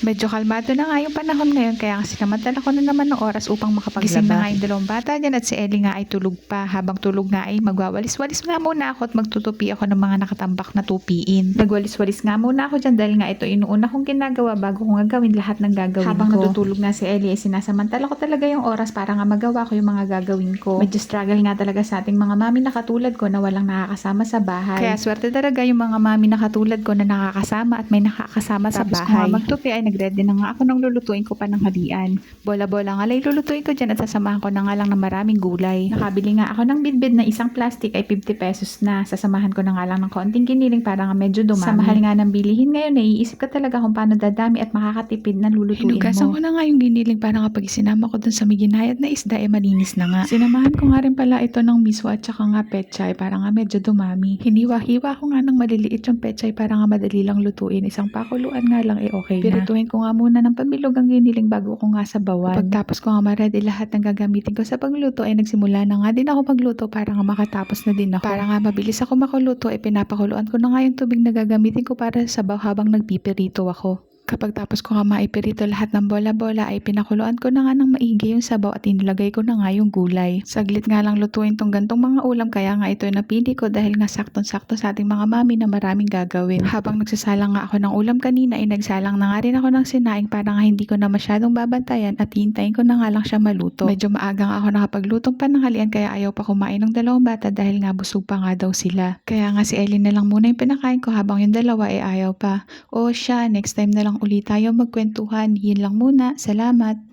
Medyo kalmado na nga yung panahon ngayon kaya kasi sinamantala ko na naman ng oras upang makapaglaba. Gising na nga yung dalawang bata dyan at si Ellie nga ay tulog pa. Habang tulog nga ay magwawalis-walis nga muna ako at magtutupi ako ng mga nakatambak na tupiin. Nagwalis-walis nga muna ako dyan dahil nga ito inuuna kong ginagawa bago ko nga gawin lahat ng gagawin Habang ko. natutulog nga si Ellie ay sinasamantala ko talaga yung oras para nga magawa ko yung mga gagawin ko. Medyo struggle nga talaga sa ating mga mami na katulad ko na walang nakakasama sa bahay. Kaya swerte talaga yung mga mami na katulad ko na nakakasama at may nakakasama sa Tapos bahay. kung nga magtupi ay nagready na nga ako ng lulutuin ko pa ng halian. Bola-bola nga lang lulutuin ko dyan at sasamahan ko na nga lang ng maraming gulay. Nakabili nga ako ng bidbid na isang plastic ay 50 pesos na. Sasamahan ko na nga lang ng konting kiniling para nga medyo dumami. Sa mahal nga ng bilihin ngayon, naiisip ka talaga kung paano dadami at makakatipid na lulutuin Hinugasan mo. ko na nga yung giniling para kapag sinama ko dun sa may ginayat na isda, eh malinis na nga. Sinamahan ko nga rin pala ito ng miswa at saka nga pechay para nga medyo dumami. Hiniwa-hiwa ko nga ng maliliit yung pechay para nga madali lang lutuin. Isang pakuluan nga lang eh okay na. Pirituhin ko nga muna ng pamilog ang giniling bago ko nga sabawan. Pagtapos ko nga ma-ready lahat ng gagamitin ko sa pagluto ay nagsimula na nga din ako magluto para nga makatapos na din ako. Para nga mabilis ako makuluto ay pinapakuluan ko na nga yung tubig na gagamitin ko para sa sabaw habang nagpipirito ako. Kapag tapos ko nga maipirito lahat ng bola-bola ay pinakuluan ko na nga ng maigi yung sabaw at inilagay ko na nga yung gulay. Saglit nga lang lutuin tong gantong mga ulam kaya nga ito yung napili ko dahil nga saktong-sakto sa ating mga mami na maraming gagawin. Habang nagsasalang nga ako ng ulam kanina ay nagsalang na nga rin ako ng sinaing para nga hindi ko na masyadong babantayan at hintayin ko na nga lang siya maluto. Medyo maaga nga ako nakapaglutong pananghalian kaya ayaw pa kumain ng dalawang bata dahil nga busog pa nga daw sila. Kaya nga si Ellie na lang muna yung pinakain ko habang yung dalawa ay ayaw pa. O siya, next time na lang ulit tayo magkwentuhan. Yun lang muna. Salamat.